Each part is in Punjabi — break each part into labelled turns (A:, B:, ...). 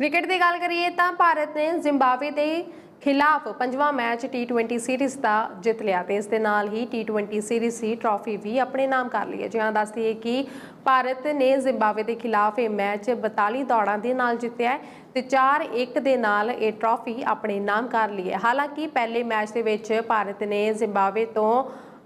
A: ਕ੍ਰਿਕਟ ਦੀ ਗੱਲ ਕਰੀਏ ਤਾਂ ਭਾਰਤ ਨੇ ਜ਼ਿੰਬਾਬਵੇ ਦੇ ਖਿਲਾਫ ਪੰਜਵਾਂ ਮੈਚ T20 ਸੀਰੀਜ਼ ਦਾ ਜਿੱਤ ਲਿਆ ਤੇ ਇਸ ਦੇ ਨਾਲ ਹੀ T20 ਸੀਰੀਜ਼ ਦੀ ਟਰਾਫੀ ਵੀ ਆਪਣੇ ਨਾਮ ਕਰ ਲਈ ਹੈ। ਜਿਹਾਂ ਦੱਸਦੀ ਹੈ ਕਿ ਭਾਰਤ ਨੇ ਜ਼ਿੰਬਾਬਵੇ ਦੇ ਖਿਲਾਫ ਇਹ ਮੈਚ 42 ਦੌੜਾਂ ਦੇ ਨਾਲ ਜਿੱਤਿਆ ਹੈ ਤੇ 4-1 ਦੇ ਨਾਲ ਇਹ ਟਰਾਫੀ ਆਪਣੇ ਨਾਮ ਕਰ ਲਈ ਹੈ। ਹਾਲਾਂਕਿ ਪਹਿਲੇ ਮੈਚ ਦੇ ਵਿੱਚ ਭਾਰਤ ਨੇ ਜ਼ਿੰਬਾਬਵੇ ਤੋਂ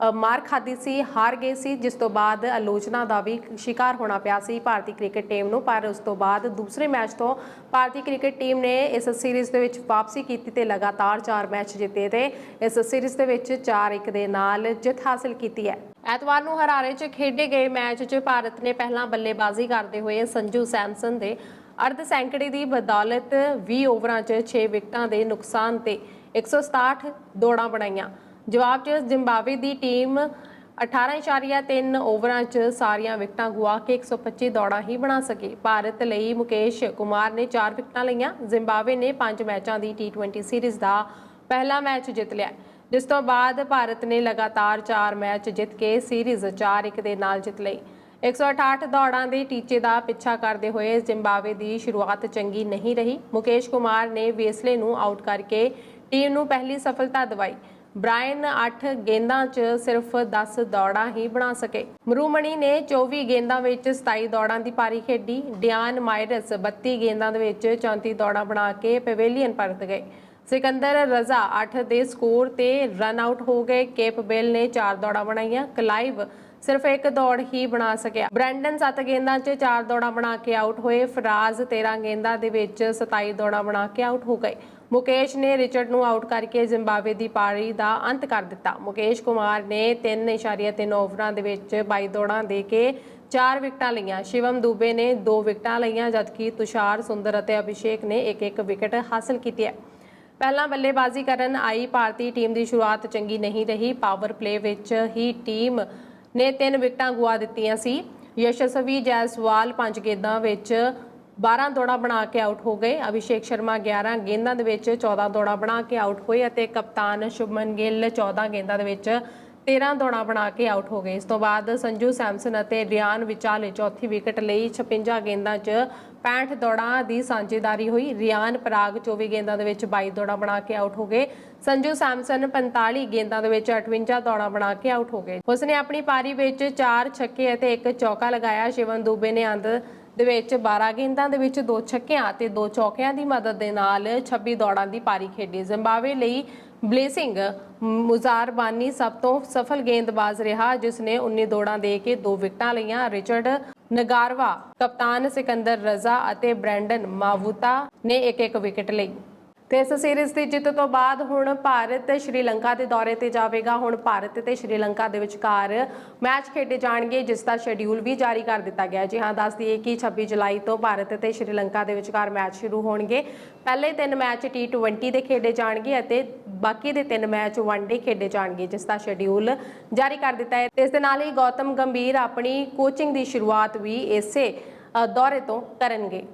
A: ਮਾਰ ਖਾਦੀ ਸੀ, ਹਾਰ ਗਏ ਸੀ, ਜਿਸ ਤੋਂ ਬਾਅਦ ਆਲੋਚਨਾ ਦਾ ਵੀ ਸ਼ਿਕਾਰ ਹੋਣਾ ਪਿਆ ਸੀ ਭਾਰਤੀ ਕ੍ਰਿਕਟ ਟੀਮ ਨੂੰ, ਪਰ ਉਸ ਤੋਂ ਬਾਅਦ ਦੂਸਰੇ ਮੈਚ ਤੋਂ ਭਾਰਤੀ ਕ੍ਰਿਕਟ ਟੀਮ ਨੇ ਇਸ ਸੀਰੀਜ਼ ਦੇ ਵਿੱਚ ਵਾਪਸੀ ਕੀਤੀ ਤੇ ਲਗਾਤਾਰ 4 ਮੈਚ ਜਿੱਤੇ ਤੇ ਇਸ ਸੀਰੀਜ਼ ਦੇ ਵਿੱਚ 4-1 ਦੇ ਨਾਲ ਜਿੱਤ ਹਾਸਲ ਕੀਤੀ ਹੈ। ਐਤਵਾਰ ਨੂੰ ਹਰਾਰੇ 'ਚ ਖੇਡੇ ਗਏ ਮੈਚ 'ਚ ਭਾਰਤ ਨੇ ਪਹਿਲਾਂ ਬੱਲੇਬਾਜ਼ੀ ਕਰਦੇ ਹੋਏ ਸੰਜੂ ਸੈਮਸਨ ਦੇ ਅਰਧ ਸੈਂਕੜੇ ਦੀ ਬਦੌਲਤ 20 ਓਵਰਾਂ 'ਚ 6 ਵਿਕਟਾਂ ਦੇ ਨੁਕਸਾਨ ਤੇ 167 ਦੌੜਾਂ ਬਣਾਈਆਂ। ਜਵਾਬ 'ਚ ਜ਼ਿੰਬਾਬਵੇ ਦੀ ਟੀਮ 18.3 ਓਵਰਾਂ 'ਚ ਸਾਰੀਆਂ ਵਿਕਟਾਂ ਗੁਆ ਕੇ 125 ਦੌੜਾਂ ਹੀ ਬਣਾ ਸਕੀ। ਭਾਰਤ ਲਈ ਮੁਕੇਸ਼ ਕੁਮਾਰ ਨੇ 4 ਵਿਕਟਾਂ ਲਈਆਂ। ਜ਼ਿੰਬਾਬਵੇ ਨੇ 5 ਮੈਚਾਂ ਦੀ T20 ਸੀਰੀਜ਼ ਦਾ ਪਹਿਲਾ ਮੈਚ ਜਿੱਤ ਲਿਆ। ਜਿਸ ਤੋਂ ਬਾਅਦ ਭਾਰਤ ਨੇ ਲਗਾਤਾਰ 4 ਮੈਚ ਜਿੱਤ ਕੇ ਸੀਰੀਜ਼ 4-1 ਦੇ ਨਾਲ ਜਿੱਤ ਲਈ। 168 ਦੌੜਾਂ ਦੇ ਟੀਚੇ ਦਾ ਪਿੱਛਾ ਕਰਦੇ ਹੋਏ ਜ਼ਿੰਬਾਬਵੇ ਦੀ ਸ਼ੁਰੂਆਤ ਚੰਗੀ ਨਹੀਂ ਰਹੀ। ਮੁਕੇਸ਼ ਕੁਮਾਰ ਨੇ ਵੇਸਲੇ ਨੂੰ ਆਊਟ ਕਰਕੇ ਟੀਮ ਨੂੰ ਪਹਿਲੀ ਸਫਲਤਾ ਦਿਵਾਈ। ਬ੍ਰਾਇਨ 8 ਗੇਂਦਾਂ 'ਚ ਸਿਰਫ 10 ਦੌੜਾਂ ਹੀ ਬਣਾ ਸਕੇ। ਮਰੂਮਣੀ ਨੇ 24 ਗੇਂਦਾਂ ਵਿੱਚ 27 ਦੌੜਾਂ ਦੀ ਪਾਰੀ ਖੇਡੀ। ਡਿਆਨ ਮਾਇਰਸ 32 ਗੇਂਦਾਂ ਦੇ ਵਿੱਚ 34 ਦੌੜਾਂ ਬਣਾ ਕੇ ਪਵੇਲੀਅਨ ਪਰਤ ਗਏ। ਸਿਕੰਦਰ ਰਜ਼ਾ 8 ਦੇ ਸਕੋਰ ਤੇ ਰਨ ਆਊਟ ਹੋ ਗਏ। ਕੇਪ ਬੇਲ ਨੇ 4 ਦੌੜਾਂ ਬਣਾਈਆਂ। ਕਲਾਈਵ ਸਿਰਫ ਇੱਕ ਦੌੜ ਹੀ ਬਣਾ ਸਕਿਆ। ਬ੍ਰੈਂਡਨ 7 ਗੇਂਦਾਂ 'ਚ 4 ਦੌੜਾਂ ਬਣਾ ਕੇ ਆਊਟ ਹੋਏ। ਫਰਾਜ਼ 13 ਗੇਂਦਾਂ ਦੇ ਵਿੱਚ 27 ਦੌੜਾਂ ਬਣਾ ਕੇ ਆਊਟ ਹੋ ਗਏ। ਮੁਕੇਸ਼ ਨੇ ਰਿਚਰਡ ਨੂੰ ਆਊਟ ਕਰਕੇ ਜ਼ਿੰਬਾਬਵੇ ਦੀ ਪਾਰੀ ਦਾ ਅੰਤ ਕਰ ਦਿੱਤਾ। ਮੁਕੇਸ਼ ਕੁਮਾਰ ਨੇ 3.3 ਓਵਰਾਂ ਦੇ ਵਿੱਚ 22 ਦੌੜਾਂ ਦੇ ਕੇ 4 ਵਿਕਟਾਂ ਲਈਆਂ। ਸ਼ਿਵਮ ਦੂਬੇ ਨੇ 2 ਵਿਕਟਾਂ ਲਈਆਂ, ਜਦਕਿ ਤੁਸ਼ਾਰ, ਸੁੰਦਰ ਅਤੇ ਅਭਿਸ਼ੇਕ ਨੇ ਇੱਕ ਇੱਕ ਵਿਕਟ ਹਾਸਲ ਕੀਤੀ ਹੈ ਪਹਿਲਾਂ ਬੱਲੇਬਾਜ਼ੀ ਕਰਨ ਆਈ ਭਾਰਤੀ ਟੀਮ ਦੀ ਸ਼ੁਰੂਆਤ ਚੰਗੀ ਨਹੀਂ ਰਹੀ। ਪਾਵਰ ਪਲੇ ਵਿੱਚ ਹੀ ਟੀਮ ਨੇ ਤਿੰਨ ਵਿਕਟਾਂ ਗੁਆ ਦਿੱਤੀਆਂ ਸੀ। ਯਸ਼ਸਵੀ, ਜੈਸਵਾਲ ਪੰਜ ਗੇਂਦਾਂ ਵਿੱਚ 12 ਦੌੜਾਂ ਬਣਾ ਕੇ ਆਊਟ ਹੋ ਗਏ। ਅਭਿਸ਼ੇਕ ਸ਼ਰਮਾ 11 ਗੇਂਦਾਂ ਦੇ ਵਿੱਚ 14 ਦੌੜਾਂ ਬਣਾ ਕੇ ਆਊਟ ਹੋਏ ਅਤੇ ਕਪਤਾਨ ਸ਼ੁਭਮਨ ਗਿੱਲ 14 ਗੇਂਦਾਂ ਦੇ ਵਿੱਚ 13 ਦੌੜਾਂ ਬਣਾ ਕੇ ਆਊਟ ਹੋ ਗਏ। ਇਸ ਤੋਂ ਬਾਅਦ ਸੰਜੂ ਸੈਮਸਨ ਅਤੇ ਰਿਆਨ ਵਿਚਾਲੇ ਚੌਥੀ ਵਿਕਟ ਲਈ 56 ਗੇਂਦਾਂ 'ਚ 65 ਦੌੜਾਂ ਦੀ ਸਾਂਝੇਦਾਰੀ ਹੋਈ। ਰਿਆਨ, ਪਰਾਗ 24 ਗੇਂਦਾਂ ਦੇ ਵਿੱਚ 22 ਦੌੜਾਂ ਬਣਾ ਕੇ ਆਊਟ ਹੋ ਗਏ। ਸੰਜੂ ਸੈਮਸਨ 45 ਗੇਂਦਾਂ ਦੇ ਵਿੱਚ 58 ਦੌੜਾਂ ਬਣਾ ਕੇ ਆਊਟ ਹੋ ਗਏ। ਉਸਨੇ ਆਪਣੀ ਪਾਰੀ ਵਿੱਚ 4 ਛੱਕੇ ਅਤੇ ਇੱਕ ਚੌਕਾ ਲਗਾਇਆ। ਸ਼ਿਵਨ ਦੂਬੇ ਨੇ ਅੰਦ ਦੇ ਵਿੱਚ 12 ਗੇਂਦਾਂ ਦੇ ਵਿੱਚ ਦੋ ਛੱਕਿਆਂ ਅਤੇ ਦੋ ਚੌਕਿਆਂ ਦੀ ਮਦਦ ਦੇ ਨਾਲ 26 ਦੌੜਾਂ ਦੀ ਪਾਰੀ ਖੇਡੀ। ਜ਼ਿੰਬਾਬਵੇ ਲਈ ਬਲੇਸਿੰਗ ਮੁਜ਼ਾਰਬਾਨੀ ਸਭ ਤੋਂ ਸਫਲ ਗੇਂਦਬਾਜ਼ ਰਿਹਾ ਜਿਸ ਨੇ 19 ਦੌੜਾਂ ਦੇ ਕੇ ਦੋ ਵਿਕਟਾਂ ਲਈਆਂ। ਰਿਚਰਡ ਨਗਾਰਵਾ, ਕਪਤਾਨ ਸਿਕੰਦਰ ਰਜ਼ਾ ਅਤੇ ਬ੍ਰੈਂਡਨ ਮਾਵੂਤਾ ਨੇ ਇੱਕ ਇੱਕ ਵਿਕਟ ਲਈ ਤੇ ਇਸ ਸੀਰੀਜ਼ ਦੀ ਜਿੱਤ ਤੋਂ ਬਾਅਦ ਹੁਣ ਭਾਰਤ ਸ਼੍ਰੀਲੰਕਾ ਦੇ ਦੌਰੇ ਤੇ ਜਾਵੇਗਾ। ਹੁਣ ਭਾਰਤ ਤੇ ਸ਼੍ਰੀਲੰਕਾ ਦੇ ਵਿਚਕਾਰ ਮੈਚ ਖੇਡੇ ਜਾਣਗੇ, ਜਿਸ ਦਾ ਸ਼ੈਡਿਊਲ ਵੀ ਜਾਰੀ ਕਰ ਦਿੱਤਾ ਗਿਆ ਜੀ ਹਾਂ ਦੱਸ ਦਈਏ ਕਿ 26 ਜੁਲਾਈ ਤੋਂ ਭਾਰਤ ਤੇ ਸ਼੍ਰੀਲੰਕਾ ਦੇ ਵਿਚਕਾਰ ਮੈਚ ਸ਼ੁਰੂ ਹੋਣਗੇ। ਪਹਿਲੇ ਤਿੰਨ ਮੈਚ T20 ਦੇ ਖੇਡੇ ਜਾਣਗੇ ਅਤੇ ਬਾਕੀ ਦੇ ਤਿੰਨ ਮੈਚ ਵਨਡੇ ਖੇਡੇ ਜਾਣਗੇ, ਜਿਸ ਦਾ ਸ਼ੈਡਿਊਲ ਜਾਰੀ ਕਰ ਦਿੱਤਾ ਹੈ। ਇਸ ਦੇ ਨਾਲ ਹੀ ਗੌਤਮ ਗੰਭੀਰ ਆਪਣੀ ਕੋਚਿੰਗ ਦੀ ਸ਼ੁਰੂਆਤ ਵੀ ਇਸੇ ਦੌਰੇ ਤੋਂ ਕਰਨਗੇ।